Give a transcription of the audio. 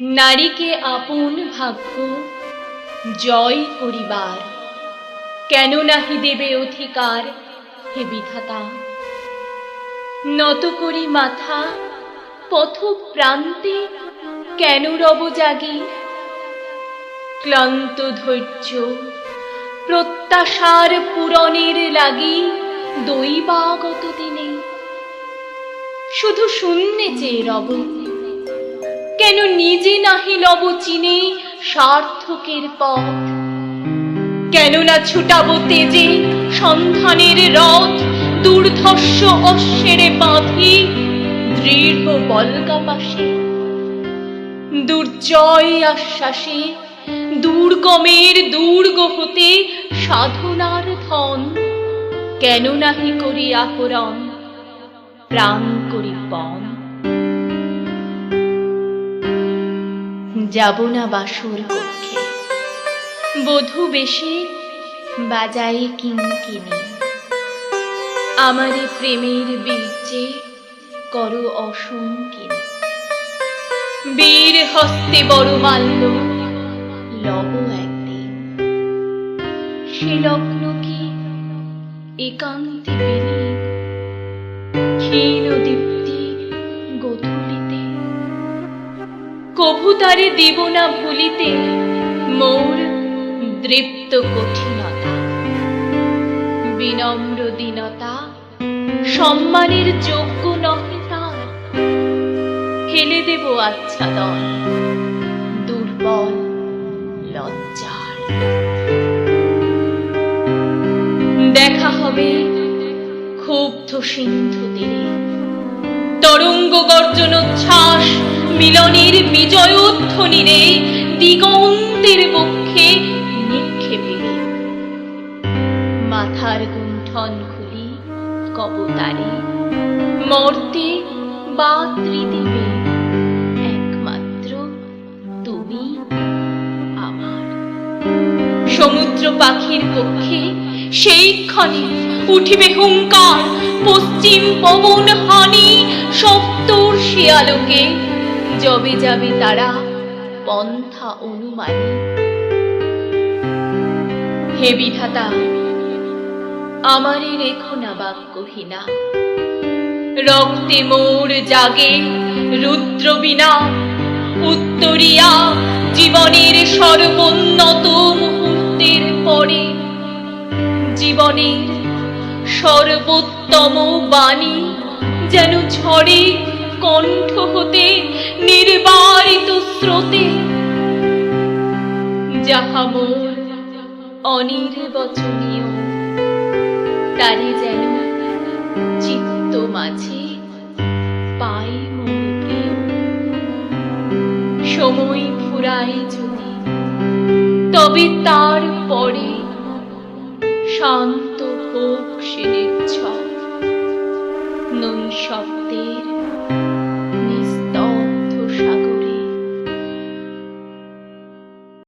নারীকে আপন ভাগ্য, জয় করিবার কেন নাহি দেবে অধিকার হে বিধাতা? নত করি মাথা পথ প্রান্তে কেন রব জাগি? ক্লান্ত ধৈর্য, প্রত্যাশার পূরণের লাগি দৈবাগত দিনে। শুধু শূন্যে চেয়ে রব কেন নিজে নাহি লব চিনে সার্থকের পথ। কেন না ছুটাবো তেজে সন্ধানের রথ, দুর্ধর্ষ অশ্বেরে বাঁধি, দৃঢ় বলকা পাশে দুর্জয় আশ্বাসে, দুর্গমের দুর্গ হতে সাধনার ধন কেন নাহি করি আহরণ, প্রাণ করি পণ। যাব না বাসুর কক্ষে। বধূ বেশে বাজায়ে কিঙ্কিনি আমার প্রেমের বীর্যে করো অসংকিনী। বীর হস্তে বড় মাল্য লব একদিন। সে লগ্ন কি একান্তে বিলীন ক্ষীণ দীপ্তি কভু তারে দিব না ভুলিতে মোর দৃপ্ত কঠিনতা। বিনম্র দীনতা, সম্মানের যোগ্য নহে তার ফেলে দেব আচ্ছাদন, দুর্বল লজ্জার। দেখা হবে ক্ষুব্ধ সিন্ধু তীরে। তরঙ্গ গর্জন উচ্ছ্বাস, মিলনের বিজয়োধ্বনিরে দিগন্তের বক্ষে নিক্ষেপে মাথার গুণ্ঠন খুলি কবতারে, মর্তে বা ত্রিদেবে, একমাত্র তুমি আমার। সমুদ্র পাখির কক্ষে সেই ক্ষণে উঠিবে হুঙ্কার, পশ্চিম পবন হানি শিয়ালোকে যবে যাবে তারা পন্থা অনুমানী। হে বিধাতা, আমারে রেখো না বাক্যহীনা। রক্তে মোর জাগে রুদ্র বিনা। উত্তরিয়া জীবনের সর্বোন্নত মুহূর্তের পরে। জীবনের সর্বোত্তম বাণী যেন ঝড়ে কণ্ঠ হতে নির্বারিত স্রোতে। যাহা মোর অনির্বচনীয়, তারে যেন চিত্ত মাঝে পাই সময় ফুরাই যদি, তবে তার পরে শান্ত হোক সে নির্ঝর নৈশব্দের